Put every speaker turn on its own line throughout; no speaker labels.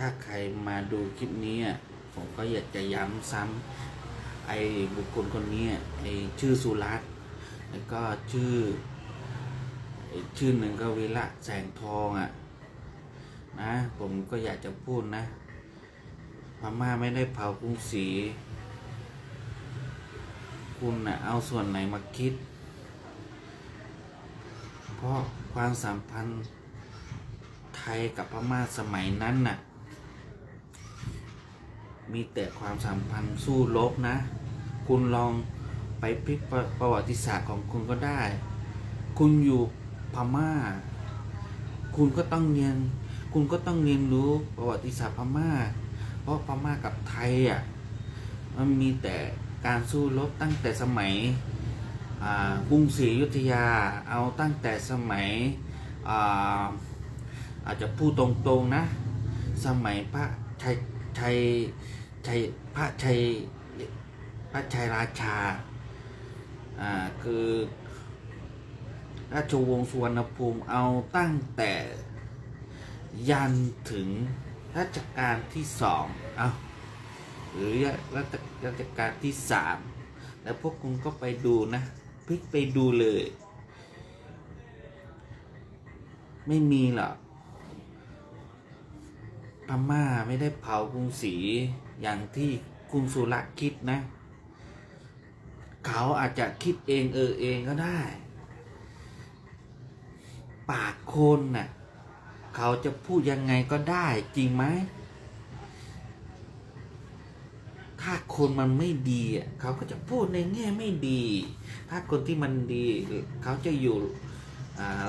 ถ้าใครมาดูคลิปนี้อะผมก็อยากจะย้ำซ้ำไอ้บุคคลคนนี้ไอ้ชื่อสุรัตแล้วก็ชื่อชื่อหนึ่งก็วิระแสงทองอะนะผมก็อยากจะพูดนะพม่าไม่ได้เผากรุงศรีคุณน่ะเอาส่วนไหนมาคิด เพราะความสัมพันธ์ไทยกับพม่าสมัยนั้นน่ะ มีแต่ความสัมพันธ์สู้รบนะ คุณลองไปพลิกประวัติศาสตร์ของคุณก็ได้ คุณอยู่พม่า คุณก็ต้องเรียน คุณก็ต้องเรียนรู้ประวัติศาสตร์พม่า เพราะพม่ากับไทยอะ มันมีแต่การสู้รบตั้งแต่สมัยกรุงศรีอยุธยา เอาตั้งแต่สมัยอาอาจจะพูดตรงๆนะ สมัยพระชัยชัย ชัยพระชัยพระชัยราชา อ่า คือราชวงศ์สุวรรณภูมิเอาตั้งแต่ยันถึงรัชกาลที่สองเอาหรือรัชรัชกาลที่สามแล้วพวกคุณก็ไปดูนะพลิกไปดูเลย ไม่มีหรอกพม่าไม่ได้เผากรุงศรี อย่างที่คุณสุรคิดนะ เขาอาจจะคิดเองเออเองก็ได้ ปากคนน่ะ เขาจะพูดยังไงก็ได้จริงไหมถ้าคนมันไม่ดีเขาก็จะพูดในแง่ไม่ดี ถ้าคนที่มันดีเขาจะอยู่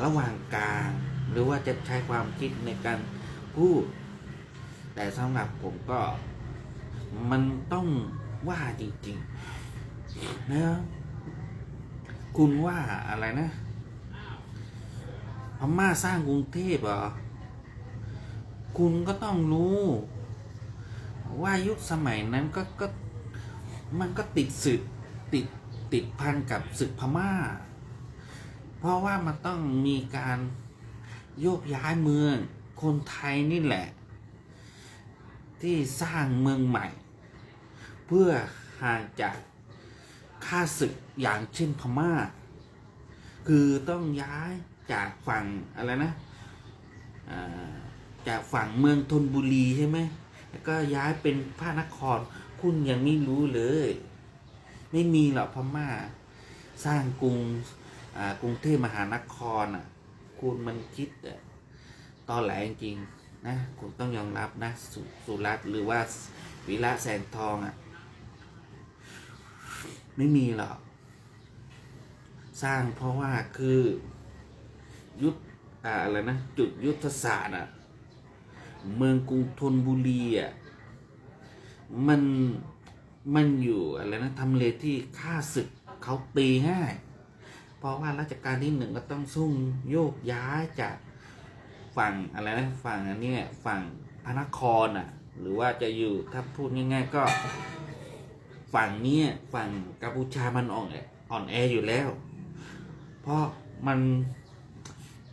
ระหว่างกลาง หรือว่าจะใช้ความคิดในการพูด แต่สำหรับผมก็ มันต้องว่าจริงๆนะคุณว่าอะไรนะพม่าสร้างกรุงเทพเหรอ คุณก็ต้องรู้ ว่ายุคสมัยนั้นก็ก็มันก็ติดศึกติดติดพันกับศึกพม่า เพราะว่ามันต้องมีการโยกย้ายเมือง คนไทยนี่แหละ ที่สร้างเมืองใหม่ เพื่อห่างจากข้าศึกอย่างเช่นพม่า คือต้องย้ายจากฝั่งอะไรนะจากฝั่งเมืองธนบุรีใช่ไหมแล้วก็ย้ายเป็นพระนครคุณยังไม่รู้เลย ไม่มีหรอกพม่า สร้างกรุงกรุงเทพมหานครอะ คุณมันคิดอะตอนแหลจริง นะคุณต้องยอมรับนะสสุรัตหรือว่าวิระแสงทองอะ ไม่มีหรอก สร้างเพราะว่าคือ ยุทธอ่าอะไรนะ จุดยุทธศาสตร์อะ เมืองกรุงธนบุรีอะ มันมันอยู่อะไรนะทำเลที่ข้าศึกเขาตีง่าย เพราะว่ารัชกาลที่หนึ่งก็ต้องซุ่งโยกย้ายจาก ฝั่งอะไรนะฝั่งอันนี้ฝั่งพระนครอะ หรือว่าจะอยู่ถ้าพูดง่าย ๆ ก็ ฝั่งนี้ฝั่งกัมพูชามันอ่อนแออ่อนแออยู่แล้ว เพราะมัน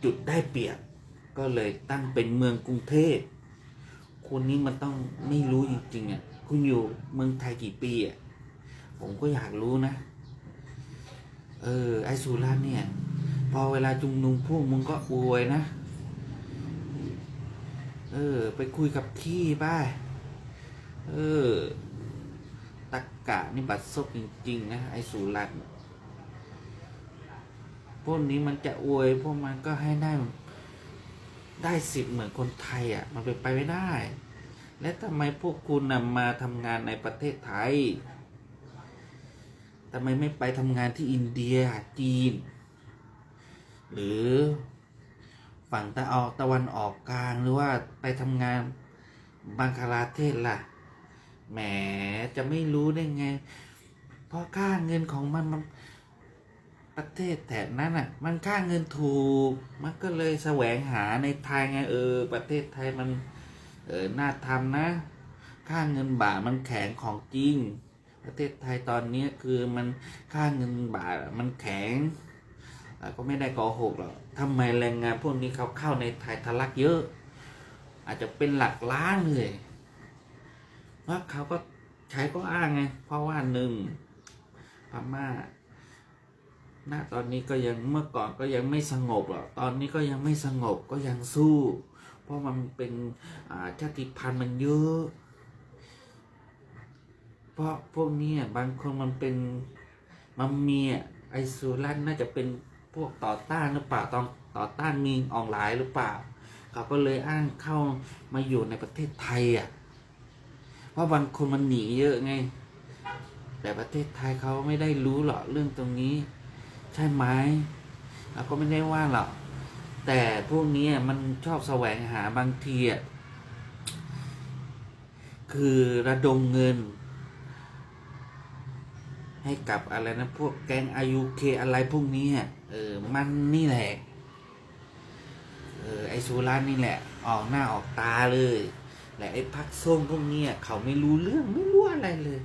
จุดได้เปรียบก็เลยตั้งเป็นเมืองกรุงเทพคุณนี้มันต้องไม่รู้จริงๆอะคุณอยู่เมืองไทยกี่ปีอะผมก็อยากรู้นะ เออ ไอสุรัตเนี่ย พอเวลาจุงนุมพวกมึงก็อวยนะ เออ ไปคุยกับขี้ไป้าเออ ตักกะนี่บัดซบจริง ๆ นะ ไอสุรัตน์พวกนี้มันจะอวย พวกมันก็ให้ได้ได้สิทธิ์เหมือนคนไทยอะ มันเป็นไปไม่ได้ และทำไมพวกคุณนำมาทำงานในประเทศไทยทำไมไม่ไปทำงานที่อินเดียจีน หรือ ฝั่งตะออกตะวันออกกลางหรือว่าไปทำงานบังคลาเทศล่ะ แหมจะไม่รู้ได้ไง เพราะค่าเงินของมันมันประเทศแถบนั้นอะ มันค่าเงินถูก มันก็เลยแสวงหาในไทยไงเออ ประเทศไทยมันเออน่าทำนะ ค่าเงินบาทมันแข็งของจริง ประเทศไทยตอนนี้คือมันค่าเงินบาทมันแข็ง ก็ไม่ได้โกหกหรอกทำไมแรงงานพวกนี้เขาเข้าในไทยทะลักเยอะ อาจจะเป็นหลักล้านเลยว่าเขาก็ใช้ก็อ้างไง เพราะว่าหนึ่งพม่าณตอนนี้ก็ยังเมื่อก่อนก็ยังไม่สงบหรอก ตอนนี้ก็ยังไม่สงบก็ยังสู้ เพราะมันเป็นชาติพันธุ์มันเยอะ เพราะพวกนี้บางคนมันเป็นมันมีอะไอซูรันน่าจะเป็น พวกต่อต้านหรือเปล่าต้อนต่อต้านมีออนไลน์หรือเปล่า เขาก็เลยอ้างเข้ามาอยู่ในประเทศไทยอะเพราะบางคนมันหนีเยอะไง แต่ประเทศไทยเขาไม่ได้รู้หรอกเรื่องตรงนี้ ใช่ไหมเราก็ไม่ได้ว่าหรอกแต่พวกนี้มันชอบแสวงหาบางทีอะคือระดมเงิน ให้กับอะไรนะ พวกแกงอายุเคอะไรพวกนี้อะ เออ มันนี่แหละ เออ ไอซูรันนี่แหละ ออกหน้าออกตาเลย และไอพักส้มพวกเนี้ยเขาไม่รู้เรื่องไม่รู้อะไรเลย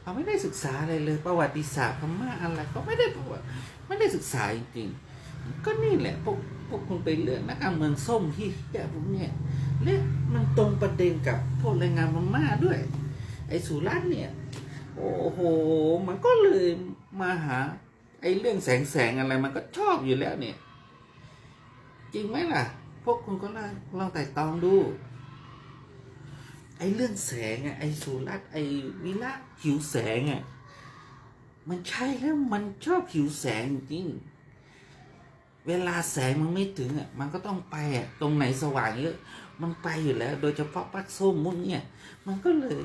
เขาไม่ได้ศึกษาอะไรเลย ประวัติศาสตร์พม่าอะไรก็ไม่ได้ประวัติไม่ได้ศึกษาจริงๆก็นี่แหละพวกพวกคุณไปเลือกนักการเมืองส้มที่แกพวกเนี้ยเละมันตรงประเด็นกับพวกแรงงานพม่าด้วย ไอสุรัตน์เนี่ย โอ้โห มันก็เลยมาหา ไอเรื่องแสงแสงอะไรมันก็ชอบอยู่แล้วเนี่ย จริงไหมล่ะ พวกคุณก็ลองลองไต่ตองดู ไอเรื่องแสงอะไอสุรัตไอวิระหิวแสงอะมันใช่แล้วมันชอบหิวแสงจริง เวลาแสงมันไม่ถึงอะมันก็ต้องไปอะตรงไหนสว่างเยอะ มันไปอยู่แล้ว โดยเฉพาะปักส้มมุ้นเนี่ย มันก็เลย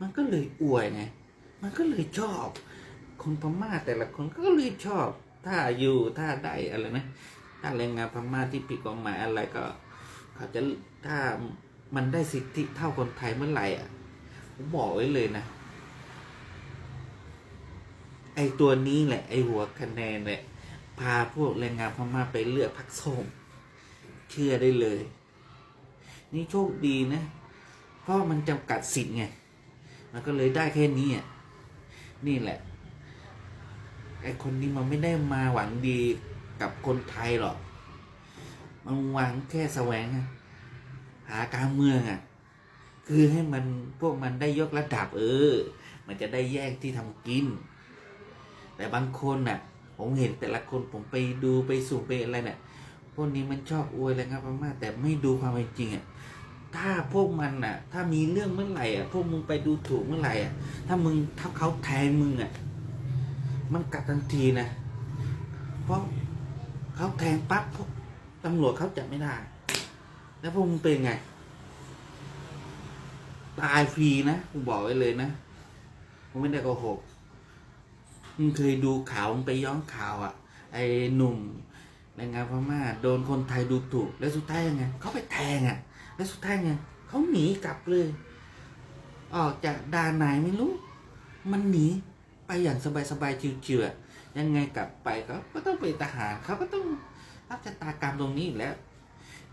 มันก็เลยอวยไงมันก็เลยชอบ คนพม่าแต่ละคนก็เลยชอบ ถ้าอยู่ถ้าได้อะไรนะถ้าแรงงานพม่าที่ผิดกฎหมายอะไรก็ เขาจะถ้ามันได้สิทธิเท่าคนไทยเมื่อไหร่อะผมบอกไว้เลยนะ ไอตัวนี้แหละ ไอหัวคะแนนแหละพาพวกแรงงานพม่าไปเลือกพักส้มเชื่อได้เลย นี่โชคดีนะ เพราะมันจำกัดสิทธิ์ไง มันก็เลยได้แค่นี้อะนี่แหละ คนนี้มันไม่ได้มาหวังดีกับคนไทยหรอก มันหวังแค่แสวงหาการเมืองอะ คือให้มันพวกมันได้ยกระดับเออ มันจะได้แยกที่ทำกิน แต่บางคนน่ะ ผมเห็นแต่ละคนผมไปดูไปสุ่มไปอะไรเนี่ยพวกนี้มันชอบอวยอะไรครับมากแต่ไม่ดูความเป็นจริงอะถ้าพวกมันอะ ถ้ามีเรื่องเมื่อไหร่อะ พวกมึงไปดูถูกเมื่อไหร่อะ ถ้ามึงถ้าเขาแทงมึงอะ มันกัดทันทีนะ เพราะเขาแทงปั๊บพวกตำรวจเขาจับไม่ได้ แล้วพวกมึงเป็นไง ตายฟรีนะกูบอกไว้เลยนะกูไม่ได้โกหกมึงเคยดูข่าวมึงไปย้อนข่าวอะ ไอ้หนุ่มแรงงานพม่าโดนคนไทยดูถูก แล้วสุดท้ายยังไงเขาไปแทงอะ แล้วสุดท้ายไงเขาหนีกลับเลย ออกจากด่านไหนไม่รู้ มันหนี ไปอย่างสบายๆชิวๆอยังไงกลับไปเขาก็ต้องเป็นทหารเขาก็ต้องรับชะตากรรมตรงนี้อยู่แล้ว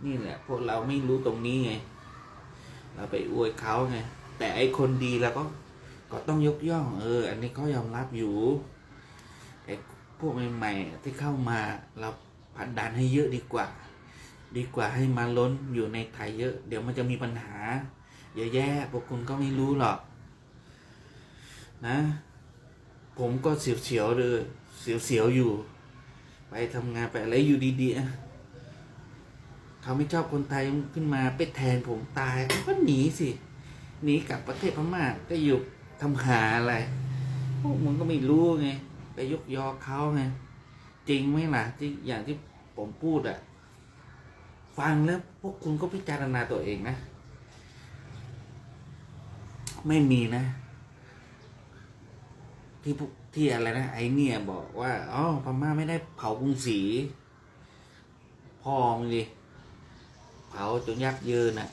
นี่แหละ พวกเราไม่รู้ตรงนี้ไง เราไปอวยเขาไง แต่ไอคนดีเราก็ก็ต้องยกย่อง เออ อันนี้เขายอมรับอยู่ไอพวกใหม่ๆที่เข้ามาเราผลักดันให้เยอะดีกว่า ดีกว่าให้มาล้นอยู่ในไทยเยอะ เดี๋ยวมันจะมีปัญหาเยอะแยะพวกคุณก็ไม่รู้หรอก นะ ผมก็เสียวๆเลยเสียวๆอยู่ ไปทำงานไปอะไรอยู่ดีๆเขาไม่ชอบคนไทยขึ้นมาไปแทนผมตายเขาก็หนีสิหนีกลับประเทศพม่าก็อยู่ทำหาอะไรพวกมึงก็ไม่รู้ไงไปยกยอเขาไงจริงไหมล่ะที่อย่างที่ผมพูดอะฟังแล้วพวกคุณก็พิจารณาตัวเองนะ ไม่มีนะ ที่ที่อะไรนะไอเนี่ยบอกว่าอ๋อพม่าไม่ได้เผากรุงศรีพ่อมึงดิเผาจนยับเยินอะ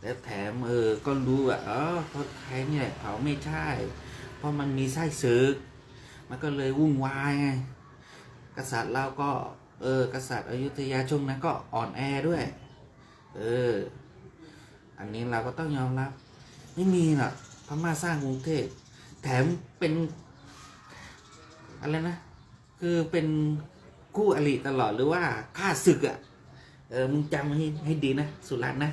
แล้วแถมเออก็รู้ว่าอ๋อเพราะไทยเนี่ยเผาไม่ใช่ เพราะมันมีไส้ศึกมันก็เลยวุ่นวายไงกษัตริย์เราก็ เออกษัตริย์อยุธยาช่วงนั้นก็อ่อนแอด้วย เออ อันนี้เราก็ต้องยอมรับ ไม่มีหรอกพม่าสร้างกรุงเทพแถมเป็น อะไรนะ คือเป็นคู่อริตลอดหรือว่าข้าศึกอะ่ะเออมึงจำให้ให้ดีนะ สุรัตน์นะ